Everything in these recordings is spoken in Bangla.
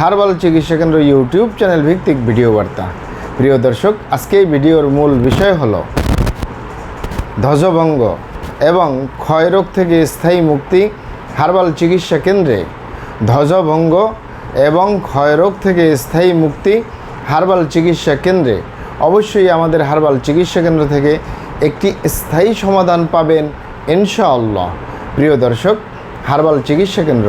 হারবাল চিকিৎসা কেন্দ্র ইউটিউব চ্যানেল ভিত্তিক ভিডিও বার্তা। প্রিয় দর্শক, আজকে এই ভিডিওর মূল বিষয় হল ধ্বজভঙ্গ এবং ক্ষয়রোগ থেকে স্থায়ী মুক্তি হারবাল চিকিৎসা কেন্দ্রে। ধ্বজভঙ্গ এবং ক্ষয়রোগ থেকে স্থায়ী মুক্তি হারবাল চিকিৎসা কেন্দ্রে। অবশ্যই আমাদের হারবাল চিকিৎসা কেন্দ্র থেকে একটি স্থায়ী সমাধান পাবেন, ইনশাআল্লাহ। প্রিয় দর্শক, হারবাল চিকিৎসা কেন্দ্র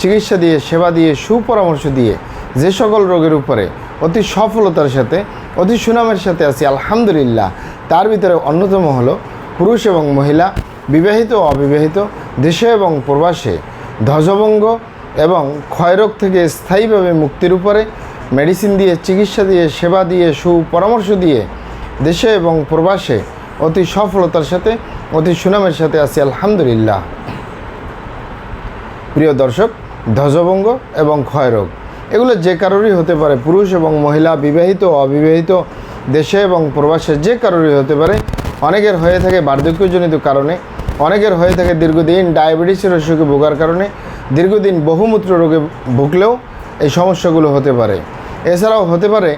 চিকিৎসা দিয়ে, সেবা দিয়ে, সুপরামর্শ দিয়ে যে সকল রোগের উপরে অতি সফলতার সাথে, অতি সুনামের সাথে আছি, আলহামদুলিল্লাহ। তার ভিতরে অন্যতম হলো পুরুষ এবং মহিলা, বিবাহিত ও অবিবাহিত, দেশে এবং প্রবাসে। ধ্বজভঙ্গ এবং ক্ষয়রোগ থেকে স্থায়ীভাবে মুক্তির উপরে মেডিসিন দিয়ে, চিকিৎসা দিয়ে, সেবা দিয়ে, সুপরামর্শ দিয়ে দেশে এবং প্রবাসে অতি সফলতার সাথে, অতি সুনামের সাথে আছি, আলহামদুলিল্লাহ। প্রিয় দর্শক ধ্বজভঙ্গ এবং ক্ষয়রোগ। এগুলো যে কারোরই হতে পারে, পুরুষ এবং মহিলা, বিবাহিত অবিবাহিত, দেশে এবং প্রবাসে যে কারোরই হতে পারে। অনেকের হয়ে থাকে বার্ধক্যজনিত কারণে, অনেকের হয়ে থাকে দীর্ঘদিন ডায়াবেটিসের অসুখে ভোগার কারণে, দীর্ঘদিন বহুমূত্র রোগে ভুগলেও এই সমস্যাগুলো হতে পারে। এছাড়াও হতে পারে,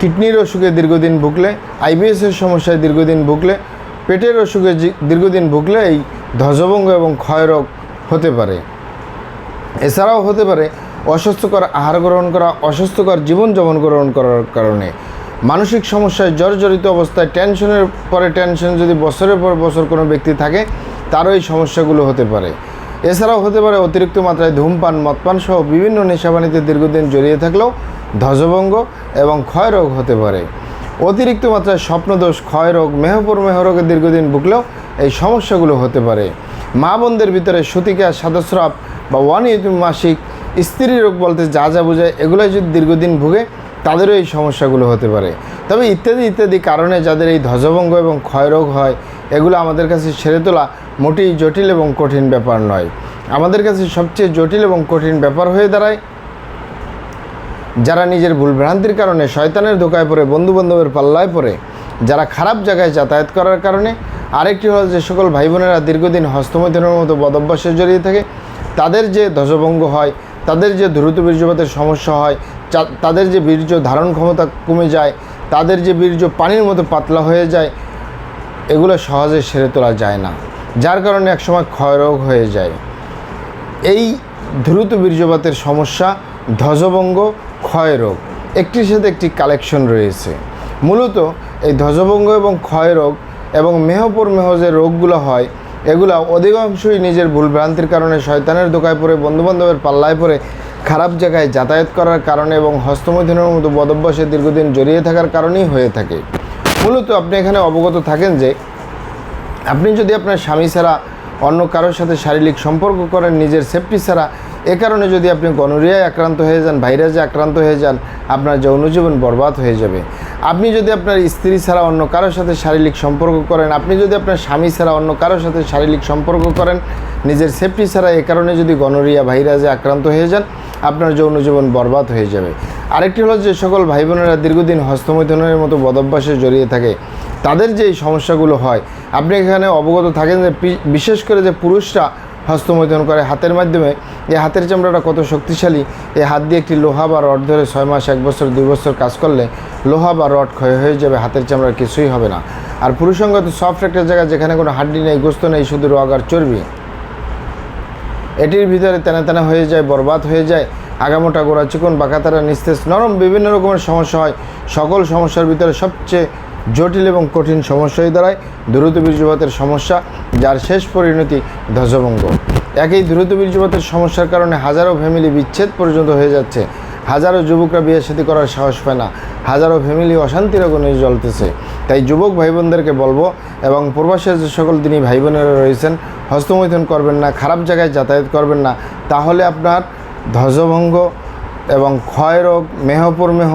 কিডনির অসুখে দীর্ঘদিন ভুগলে, আইবিএসের সমস্যায় দীর্ঘদিন ভুগলে, পেটের অসুখে দীর্ঘদিন ভুগলে এই ধ্বজভঙ্গ এবং ক্ষয়রোগ হতে পারে। এছাড়াও হতে পারে অস্বাস্থ্যকর আহার গ্রহণ করা, অস্বাস্থ্যকর জীবনযাপন গ্রহণ করার কারণে। মানসিক সমস্যায় জর্জরিত অবস্থায় টেনশনের পরে টেনশন যদি বছরের পর বছর কোনো ব্যক্তি থাকে, তারও এই সমস্যাগুলো হতে পারে। এছাড়াও হতে পারে অতিরিক্ত মাত্রায় ধূমপান, মদপান সহ বিভিন্ন নেশাবানিতে দীর্ঘদিন জড়িয়ে থাকলেও ধ্বজভঙ্গ এবং ক্ষয়রোগ হতে পারে। অতিরিক্ত মাত্রায় স্বপ্নদোষ ক্ষয় ক্ষয়রোগ, মেহপুর মেহরোগে দীর্ঘদিন ভুগলেও এই সমস্যাগুলো হতে পারে। মা বোনদের ভিতরে সতিকা সাদস্রাব বা অনিয়মিত মাসিক স্ত্রী রোগ বলতে যা যা বোঝায়, এগুলোই যদি দীর্ঘদিন ভুগে, তাদেরও এই সমস্যাগুলো হতে পারে। তবে ইত্যাদি ইত্যাদি কারণে যাদের এই ধ্বজভঙ্গ এবং ক্ষয়রোগ হয়, এগুলো আমাদের কাছে সেরে তোলা মোটেই জটিল এবং কঠিন ব্যাপার নয়। আমাদের কাছে সবচেয়ে জটিল এবং কঠিন ব্যাপার হয়ে দাঁড়ায়, যারা নিজের ভুলভ্রান্তির কারণে শয়তানের ধোকায় পড়ে, বন্ধুবান্ধবের পাল্লায় পড়ে, যারা খারাপ জায়গায় যাতায়াত করার কারণে, আরেকটি হল যে সকল ভাই বোনেরা দীর্ঘদিন হস্তমৈথুনের মতো বদভ্যাসে জড়িয়ে থাকে তাদের যে ধ্বজভঙ্গ হয়, তাদের যে দ্রুত বীর্যপাতের সমস্যা হয় তাদের যে বীর্য ধারণ ক্ষমতা কমে যায়, তাদের যে বীর্য পানির মতো পাতলা হয়ে যায়, এগুলো সহজে সেরে তোলা যায় না। যার কারণে একসময় ক্ষয়রোগ হয়ে যায়। এই দ্রুত বীর্যপাতের সমস্যা, ধ্বজভঙ্গ ক্ষয়রোগ একটির সাথে একটি কালেকশন রয়েছে। মূলত এই ধ্বজভঙ্গ এবং ক্ষয়রোগ এবং মেহপর মেহ যে রোগগুলো হয় এগুলো অধিকাংশই নিজের ভুলভ্রান্তির কারণে শয়তানের দোকায় পড়ে, বন্ধুবান্ধবের পাল্লায় পড়ে, খারাপ জায়গায় যাতায়াত করার কারণে এবং হস্তমৈথুনের মতো বদভ্যাসে দীর্ঘদিন জড়িয়ে থাকার কারণেই হয়ে থাকে। মূলত আপনি এখানে অবগত থাকেন যে, আপনি যদি আপনার স্বামী ছাড়া অন্য কারোর সাথে শারীরিক সম্পর্ক করেন, নিজের সেফটি ছাড়া, এ কারণে যদি আপনি গনোরিয়ায় আক্রান্ত হয়ে যান ভাইরাসে আক্রান্ত হয়ে যান, আপনার যৌনজীবন বরবাদ হয়ে যাবে। আপনি যদি আপনার স্ত্রী ছাড়া অন্য কারোর সাথে শারীরিক সম্পর্ক করেন, আপনি যদি আপনার স্বামী ছাড়া অন্য কারোর সাথে শারীরিক সম্পর্ক করেন, নিজের সেফটি ছাড়া এ কারণে যদি গনোরিয়া ভাইরাসে আক্রান্ত হয়ে যান, আপনার যৌন জীবন বরবাদ হয়ে যাবে। আরেকটি হলো যে সকল ভাই বোনেরা দীর্ঘদিন হস্তমৈথুনের মতো বদভ্যাসে জড়িয়ে থাকে, তাদের যে সমস্যাগুলো হয়, আপনি এখানে অবগত থাকেন যে বিশেষ করে যে পুরুষরা হস্তমৈথুন করে হাতের মাধ্যমে। এই হাতের চামড়াটা কত শক্তিশালী। এই হাত দিয়ে একটি লোহা বা রড ধরে ছয় মাস, এক বছর, দুই বছর কাজ করলে লোহা বা রড ক্ষয় হয়ে যাবে, হাতের চামড়ার কিছুই হবে না। আর পুরুষঙ্গত সফট একটা জায়গা যেখানে কোনো হাড্ডি নেই, গোস্ত নেই, শুধু রগ আর চর্বি। এটির ভিতরে তেনা তেনা হয়ে যায়, বরবাদ হয়ে যায়, আগামোটা গোড়া চিকন বাঁকাতারা নিস্তেজ, নরম বিভিন্ন রকমের সমস্যা হয়। সকল সমস্যার ভিতরে সবচেয়ে জটিল এবং কঠিন সমস্যাই দাঁড়ায় দ্রুত বীর্যপাতের সমস্যা, যার শেষ পরিণতি ধ্বজভঙ্গ। একই দ্রুত বীর্যপাতের সমস্যার কারণে হাজারো ফ্যামিলি বিচ্ছেদ পর্যন্ত হয়ে যাচ্ছে। হাজারো যুবকরা বিয়ে সাথে করার সাহস পায় না। হাজারো ফ্যামিলি অশান্তির আগুনে জ্বলতেছে। তাই যুবক ভাই বোনদেরকে বলব এবং প্রবাসের যে সকল দিনই ভাই বোনেরা রয়েছেন, হস্তমৈথন করবেন না, খারাপ জায়গায় যাতায়াত করবেন না। তাহলে আপনার ধ্বজভঙ্গ এবং ক্ষয় রোগ মেহপরমেহ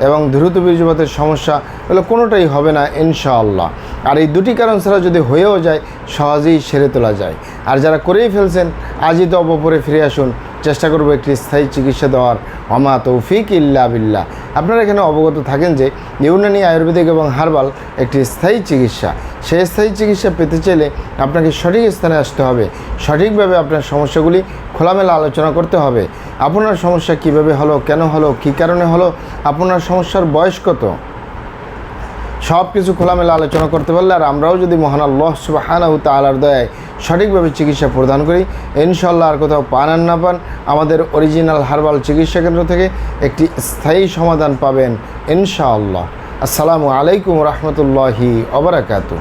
এবং দ্রুত বীর্যপাতের সমস্যা, এগুলো কোনোটাই হবে না, ইনশাআল্লাহ। আর এই দুটি কারণ ছাড়া যদি হয়েও যায়, সহজেই সেরে তোলা যায়। আর যারা করেই ফেলছেন, আজই তো অপরে ফিরে আসুন। চেষ্টা করব একটি স্থায়ী চিকিৎসা দেওয়ার। অমা তৌফিক ইল্লা বিল্লাহ। আপনারা এখানে অবগত থাকেন যে, ইউনানি আয়ুর্বেদিক এবং হার্বাল একটি স্থায়ী চিকিৎসা। সেই স্থায়ী চিকিৎসা পেতে চাইলে আপনাকে সঠিক স্থানে আসতে হবে। সঠিকভাবে আপনার সমস্যাগুলি খোলামেলা আলোচনা করতে হবে। আপনার সমস্যা কীভাবে হলো, কেন হলো, কী কারণে হলো, আপনার সমস্যার বয়স কত? সব কিছু খোলামেলা আলোচনা করতে পারলে আর আমরাও যদি মহান আল্লাহ সুবাহানাহু তালার দয়ায় সঠিকভাবে চিকিৎসা প্রদান করি ইনশাল্লাহ আর কোথাও পান আর না পান, আমাদের অরিজিনাল হার্বাল চিকিৎসা কেন্দ্র থেকে একটি স্থায়ী সমাধান পাবেন ইনশাআল্লাহ। আসসালামু আলাইকুম রহমতুল্লাহি অবরাকাতু